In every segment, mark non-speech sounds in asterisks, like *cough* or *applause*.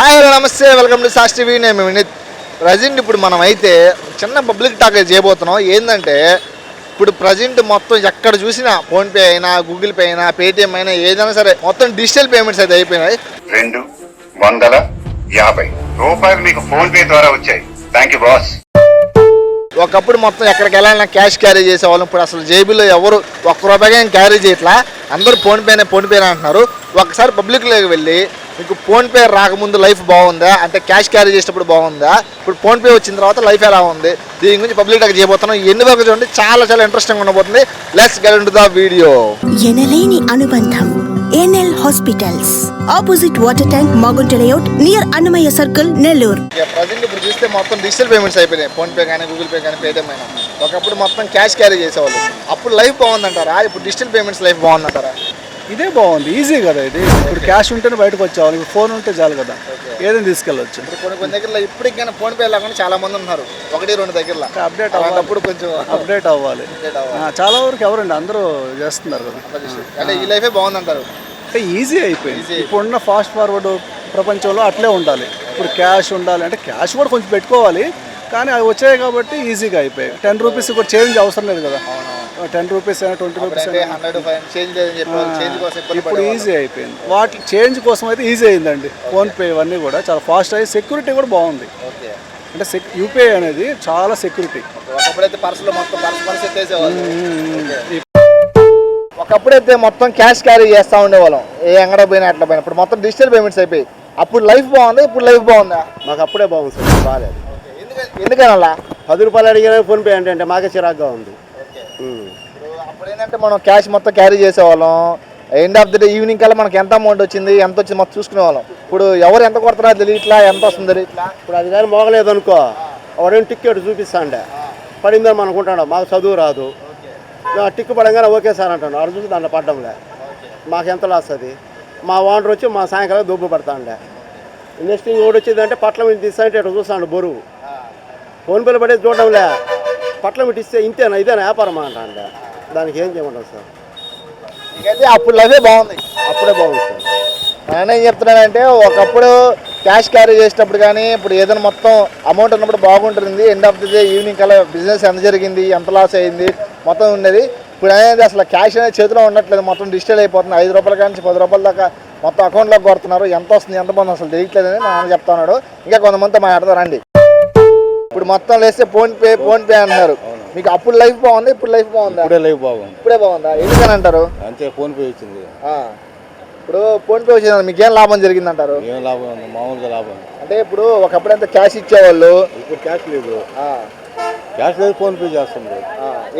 Hi hello నమస్తే. Welcome to SAS TV. నేను Vineet. Present ఇప్పుడు మనం అయితే చిన్న పబ్లిక్ టాక్ చేయబోతున్నాం. ఏంటంటే ఇప్పుడు ప్రజెంట్ మొత్తం ఎక్కడ చూసినా ఫోన్పే అయినా గూగుల్ పే అయినా పేటిఎం అయినా ఏదైనా సరే మొత్తం డిజిటల్ పేమెంట్స్ అయితే అయిపోయినాయి. రెండు వందల యాభై రూపాయలు మీకు ఫోన్ పే ద్వారా వచ్చాయి. థ్యాంక్ యూ బాస్ ఒకప్పుడు మొత్తం ఎక్కడికి వెళ్ళాలన్నా క్యాష్ క్యారీ చేసేవాళ్ళం. ఇప్పుడు అసలు జేబులో ఎవరు ఒక్క రూపాయిగా క్యారీ చేయట్లా? అందరూ ఫోన్పేనే ఫోన్పేనే అంటున్నారు. ఒకసారి పబ్లిక్లోకి వెళ్ళి మీకు ఫోన్పే రాకముందు లైఫ్ బాగుందా? అంటే క్యాష్ క్యారీ చేసేటప్పుడు బాగుందా? ఇప్పుడు ఫోన్పే వచ్చిన తర్వాత లైఫ్ ఎలా ఉంది? దీని గురించి పబ్లిక్ టాక్ చేయబోతున్నాం. ఎన్ని వరకు చూడండి చాలా చాలా ఇంట్రెస్టింగ్ ఉండబోతుంది. లెట్స్ గెట్ ద వీడియో ఎనలేని అనుబంధం NL hospitals. Opposite water tank Magunta layout near Annamayya circle Nellore. Present ఇప్పుడు చూస్తే మొత్తం డిజిటల్ పేమెంట్స్ అయిపోయినాయి. ఫోన్పే కానీ గూగుల్ పే కానీ పేటిఎం అయినా. ఒకప్పుడు మొత్తం క్యాష్ క్యారీ చేసేవాళ్ళు. అప్పుడు లైఫ్ బాగుందంటారా? ఇప్పుడు డిజిటల్ పేమెంట్స్ లైఫ్ బాగుందంటారా? ఇదే బాగుంది. ఈజీ కదా ఇది. ఇప్పుడు క్యాష్ ఉంటేనే బయటకు వచ్చావాలి ఇప్పుడు ఫోన్ ఉంటే చాలు కదా. ఏదైనా తీసుకెళ్ళొచ్చు. ఇప్పుడు కొన్ని కొన్ని దగ్గరలో ఇప్పటికి కానీ ఫోన్ పే లేకుండా చాలా మంది ఉన్నారు. ఒకటి రెండు దగ్గరలో. అప్డేట్ అవ్వాలి. కొంచెం అప్డేట్ అవ్వాలి. చాలా వరకు ఎవరండి? అందరూ చేస్తున్నారు కదా. అంటే ఈ లైఫే బాగుందంటారు. అంటే ఈజీ అయిపోయింది. ఇప్పుడున్న ఫాస్ట్ ఫార్వర్డ్ ప్రపంచంలో అట్లే ఉండాలి. ఇప్పుడు క్యాష్ ఉండాలి. అంటే క్యాష్ కూడా కొంచెం పెట్టుకోవాలి. కానీ అవి వచ్చాయి కాబట్టి ఈజీగా అయిపోయాయి. టెన్ రూపీస్ కూడా చేంజ్ అవసరం లేదు కదా. టెన్ రూపీస్ అయినా ట్వంటీ రూపీస్ అయినా. హండ్రెడ్ చేంజ్ చేంజ్ కోసం ఇప్పుడు. ఈజీ అయిపోయింది. వాటి చేంజ్ కోసం అయితే ఈజీ అయిందండి. ఫోన్పే ఇవన్నీ కూడా చాలా ఫాస్ట్ అయ్యి సెక్యూరిటీ కూడా బాగుంది. ఓకే అంటే సెక్ యూపీఐ అనేది చాలా సెక్యూరిటీ ఒకప్పుడైతే పర్సులో మొత్తం పర్సు పర్సు ఎత్తేసేవాళ్ళు. ఓకే. ఒకప్పుడైతే మొత్తం క్యాష్ క్యారీ చేస్తూ ఉండేవాళ్ళం. ఏ అంగడ పోయినా అట్లా పోయినా. ఇప్పుడు మొత్తం డిజిటల్ పేమెంట్స్ అయిపోయి. అప్పుడు లైఫ్ బాగుందా? ఇప్పుడు లైఫ్ బాగుందా? మాకు అప్పుడే బాగుంది సార్ బాగాలేదు. ఎందుకని? అలా? పది రూపాయలు అడిగినా ఫోన్ పే అంటే అంటే మాకే చిరాగ్గా ఉంది. ఇప్పుడు ఏంటంటే మనం క్యాష్ మొత్తం క్యారీ చేసేవాళ్ళం. End of the day evening కల్లా మనకి ఎంత అమౌంట్ వచ్చింది ఎంత వచ్చింది మొత్తం చూసుకునేవాళ్ళం. ఇప్పుడు ఎవరు ఎంత కొడుతున్నారో తెలియట్లా ఎంత వస్తుంది తెలియట్లా. ఇప్పుడు అది కానీ మోగలేదు అనుకో వాడేం టికెట్ చూపిస్తాండే. పడిందని మనం అనుకుంటాడు మాకు చదువు రాదు. టిక్కు పడంగానే ఓకే సార్ అంటాను వాడు చూసి దాంట్లో పడ్డంలే. మాకు ఎంత లాస్ అది? మా ఓనర్ వచ్చి మా సాయంకాలం దుబ్బు పడతాండే. నెక్స్ట్ ఇంకోటి వచ్చిందంటే పట్ల మీద తీస్తాంటే ఇట్లా చూస్తాడు బరువు. ఫోన్ పేలు పడేది చూడడంలే. పట్ల మీద ఇస్తే ఇంతేనా ఇదేనా వ్యాపారమా అంటాండే. దానికి ఏం చేయమంటారు సార్? అయితే అప్పుడు అదే బాగుంది అప్పుడే బాగుంది సార్. నేను ఏం చెప్తున్నానంటే ఒకప్పుడు క్యాష్ క్యారీ చేసేటప్పుడు కానీ ఇప్పుడు ఏదైనా మొత్తం అమౌంట్ ఉన్నప్పుడు బాగుంటుంది. End of the day evening కల్లా బిజినెస్ ఎంత జరిగింది ఎంత లాస్ అయింది మొత్తం ఉండేది ఇప్పుడు అనేది అసలు క్యాష్ అనేది చేతిలో ఉండట్లేదు. మొత్తం డిజిటల్ అయిపోతుంది. ఐదు రూపాయల నుంచి పది రూపాయల దాకా మొత్తం అకౌంట్లోకి కొడుతున్నారు. ఎంత వస్తుంది ఎంత బాగుంది అసలు తెలియట్లేదని మా నాన్న చెప్తున్నాడు ఇంకా కొంతమందితో మాట్లాడతారు. రండి. ఇప్పుడు మొత్తం లేస్తే ఫోన్పే ఫోన్పే అన్నారు అంటున్నారు. మీకు అప్పుడు లైఫ్ బాగుంది? ఇప్పుడు లైఫ్ బాగుందా? ఇప్పుడే లైఫ్ బాగుంది. ఇప్పుడే బాగుందా? ఎందుకని అంటారు? అంతే ఫోన్ పే వచ్చింది. ఇప్పుడు ఫోన్ పే వచ్చింది మీకేం లాభం జరిగిందంటారు ఏం లాభం ఉంది? మామూలుగా లాభం అంటే ఇప్పుడు ఒకప్పుడు ఎంత క్యాష్ ఇచ్చేవాళ్ళు? ఇప్పుడు క్యాష్ లేదు. క్యాష్ లేదు ఫోన్ పే చేస్తుంది.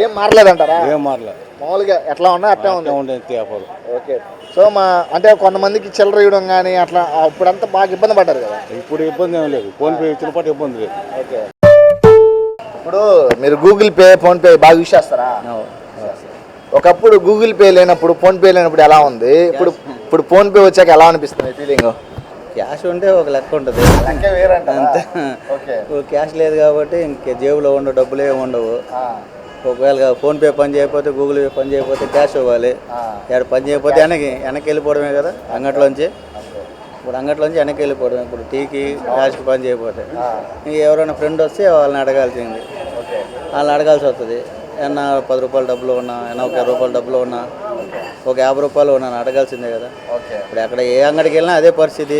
ఏం మారలేదంటారా ఏం మారలే. మామూలుగా ఎట్లా ఉన్నా అట్లా ఉంది. అట్లా ఉండే అంతే వ్యాపారం ఓకే. సో మా అంటే కొంతమందికి చిల్లర ఇవ్వడం కానీ అట్లా అప్పుడంతా బాగా ఇబ్బంది పడ్డారు కదా? ఇప్పుడు ఇబ్బంది ఏం లేదు. ఫోన్ పే ఇచ్చిన పాటు ఇబ్బంది లేదు. ఓకే. ఇప్పుడు మీరు గూగుల్ పే ఫోన్ పే బాగా యూస్ చేస్తారా? ఒకప్పుడు గూగుల్ పే లేనప్పుడు ఫోన్ పే లేనప్పుడు ఎలా ఉంది? ఇప్పుడు ఇప్పుడు ఫోన్ పే వచ్చాక ఎలా అనిపిస్తుంది ఫీలింగ్ క్యాష్ ఉంటే ఒక లెక్క ఉంటుంది. అంతే. క్యాష్ లేదు కాబట్టి ఇంక జేబులో ఉండవు డబ్బులు ఏమి ఉండవు ఒకవేళ ఫోన్పే పని చేయకపోతే గూగుల్ పే పని చేయకపోతే క్యాష్ ఇవ్వాలి. ఇక్కడ పని చేయకపోతే వెనక్కి వెనక్కి వెళ్ళిపోవడమే కదా అంగట్లోంచి. ఇప్పుడు అంగట్లోంచి వెనక్కి వెళ్ళిపోవడమే ఇప్పుడు టీకి క్యాష్కి పని చేయకపోతే. ఇంక ఎవరైనా ఫ్రెండ్ వస్తే వాళ్ళని అడగాల్సింది. వాళ్ళని అడగాల్సి వస్తుంది. ఏమన్నా పది రూపాయలు డబ్బులు ఉన్నా ఏమన్నా ఒక ఇరవై రూపాయలు డబ్బులు ఉన్నా ఒక యాభై రూపాయలు ఉన్నా అడగాల్సిందే కదా. ఓకే. ఇప్పుడు ఎక్కడ ఏ అంగడికి వెళ్ళినా అదే పరిస్థితి.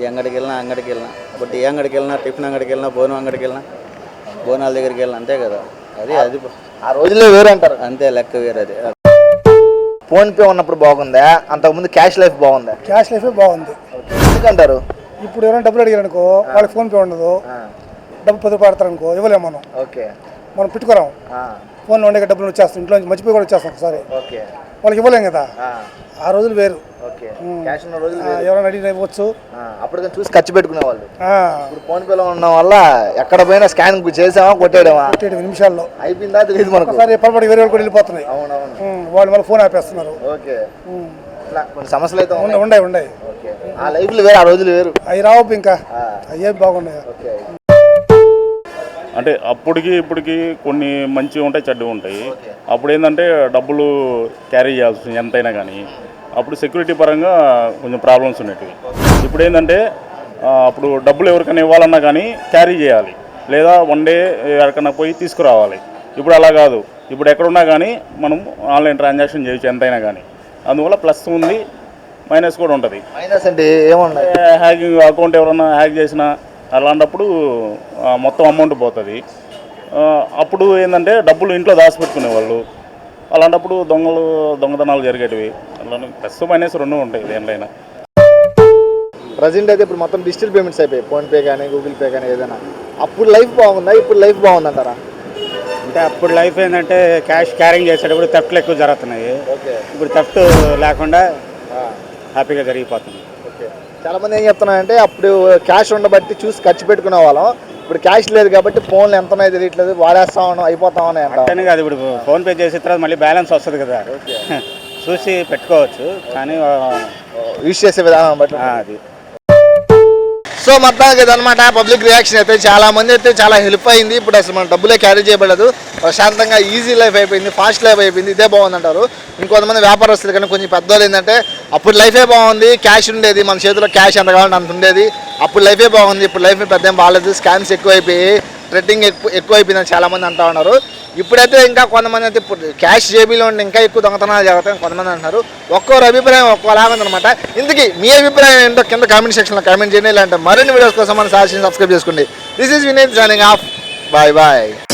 ఈ అంగడికి వెళ్ళినా అంగడికి వెళ్ళినా. బట్ ఏ అంగడికి వెళ్ళినా టిఫిన్ అంగడికి వెళ్ళినా బోనం అంగడికి వెళ్ళినా బోనాల దగ్గరికి వెళ్ళినా అంతే కదా. అది అది ఆ రోజుల్లో వేరే అంటారు. అంతే లెక్క వేరే అది. ఫోన్ పే ఉన్నప్పుడు బాగుందా? అంతకుముందు క్యాష్ లైఫ్ బాగుందా? క్యాష్ లైఫే బాగుంది. ఎందుకంటారు? ఇప్పుడు ఎవరైనా డబ్బులు అడిగారు అనుకో వాళ్ళకి ఫోన్ పే ఉండదు. డబ్బు పది రూపాయలు పెడతారు అనుకో ఇవ్వలేము మనం. ఓకే. మనం పెట్టుకోరాం ఫోన్లో ఉండే డబ్బులు వచ్చేస్తాం ఇంట్లో నుంచి మర్చిపోయి కూడా వచ్చేస్తాం ఒకసారి. ఓకే. వాళ్ళకి ఇవ్వలేం కదా. ఆ. రోజులు వేరు. ఎవరైనా అడిగిన ఇవ్వచ్చు. అప్పుడు చూసి ఖర్చు పెట్టుకునే వాళ్ళు. ఇప్పుడు ఫోన్ పేలో ఉన్న వల్ల ఎక్కడ పోయినా స్కాన్ చేసామా కొట్టేయడమా? ఒకటి నిమిషాల్లో. అయిపోయిందా తెలియదు మనకు. ఒకసారి పొరపాటు వేరే వాళ్ళు కూడా వెళ్ళిపోతున్నాయి. అవునవును. వాళ్ళు మళ్ళీ ఫోన్ ఆపేస్తున్నారు. ఓకే. కొన్ని సమస్యలు అయితే ఉన్నాయి ఓకే ఆ లైఫ్లు వేరు ఆ రోజులు వేరు. అవి రావు ఇంకా అయ్యే బాగున్నాయి. అంటే అప్పటికి ఇప్పటికి కొన్ని మంచివి ఉంటాయి చెడ్డవి ఉంటాయి. అప్పుడు ఏంటంటే డబ్బులు క్యారీ చేయాల్సి వస్తుంది ఎంతైనా కానీ అప్పుడు సెక్యూరిటీ పరంగా కొంచెం ప్రాబ్లమ్స్ ఉండేవి ఇప్పుడు ఏంటంటే అప్పుడు డబ్బులు ఎవరికైనా ఇవ్వాలన్నా కానీ క్యారీ చేయాలి. లేదా వన్ డే ఎక్కడికైనా పోయి తీసుకురావాలి. ఇప్పుడు అలా కాదు. ఇప్పుడు ఎక్కడున్నా కానీ మనం ఆన్లైన్ ట్రాన్సాక్షన్ చేయొచ్చు ఎంతైనా కానీ అందువల్ల ప్లస్ ఉంది మైనస్ కూడా ఉంటుంది. మైనస్ అంటే ఏమున్నాయి హ్యాకింగ్ అకౌంట్ ఎవరైనా హ్యాక్ చేసినా అలాంటప్పుడు మొత్తం అమౌంట్ పోతుంది. అప్పుడు ఏంటంటే డబ్బులు ఇంట్లో దాచిపెట్టుకునే వాళ్ళు అలాంటప్పుడు దొంగలు దొంగతనాలు జరిగేటివి. అలా ప్లస్ మైనస్ రెండు ఉంటాయి దేనిలో ప్రజెంట్ అయితే ఇప్పుడు మొత్తం డిజిటల్ పేమెంట్స్ అయిపోయాయి. ఫోన్పే కానీ గూగుల్ పే కానీ ఏదైనా. అప్పుడు లైఫ్ బాగుందా? ఇప్పుడు లైఫ్ బాగుందంటారా? అంటే అప్పుడు లైఫ్ ఏంటంటే క్యాష్ క్యారింగ్ చేసేటప్పుడు థెఫ్ట్లు ఎక్కువ జరుగుతున్నాయి. ఓకే. ఇప్పుడు థెఫ్ట్ లేకుండా హ్యాపీగా జరిగిపోతుంది. ఓకే. చాలా మంది ఏం చెప్తున్నారంటే అప్పుడు క్యాష్ ఉండబట్టి చూసి ఖర్చు పెట్టుకునే వాళ్ళం. ఇప్పుడు క్యాష్ లేదు కాబట్టి ఫోన్లు ఎంత ఉన్నాయో తెలియట్లేదు వాడేస్తా ఉన్నాం అయిపోతా ఉన్నాయి అంట. కాదు ఇప్పుడు ఫోన్ పే చేసిన తర్వాత మళ్ళీ బ్యాలెన్స్ వస్తుంది కదా. *laughs* చూసి పెట్టుకోవచ్చు కానీ యూజ్ చేసే విధానం బట్టి. అది. సో మొత్తానికి అనమాట పబ్లిక్ రియాక్షన్ అయితే చాలా మంది అయితే చాలా హెల్ప్ అయింది. ఇప్పుడు అసలు మన డబ్బులే క్యారీ చేయబడదు. ప్రశాంతంగా ఈజీ లైఫ్ అయిపోయింది ఫాస్ట్ లైఫ్ అయిపోయింది. ఇదే బాగుందంటారు. ఇంకొంతమంది వ్యాపారస్తులు కానీ కొంచెం పెద్దవాళ్ళు ఏంటంటే అప్పుడు లైఫే బాగుంది క్యాష్ ఉండేది మన చేతిలో క్యాష్ ఎంత కావాలంటే అంత ఉండేది. అప్పుడు లైఫే బాగుంది ఇప్పుడు లైఫ్ పెద్ద ఏం బాగాలేదు. స్కామ్స్ ఎక్కువైపోయి ట్రెడ్డింగ్ ఎక్కువ ఎక్కువైపోయిందని చాలామంది అంటూ ఉన్నారు. ఇప్పుడైతే ఇంకా కొంతమంది అయితే ఇప్పుడు క్యాష్ జేబీలో ఉండి ఇంకా ఎక్కువ దొంగతనాలు జరుగుతాయని కొంతమంది అంటున్నారు. ఒక్కొక్కరు అభిప్రాయం ఒక్కోలాగా ఉందన్నమాట. ఇంతకీ మీ అభిప్రాయం ఏంటో కింద కామెంట్ సెక్షన్లో కామెంట్ చేయండి. ఇలాంటి మరిన్ని వీడియోస్ కోసం మన సాక్షి సబ్స్క్రైబ్ చేసుకోండి. This is Vineet signing off bye bye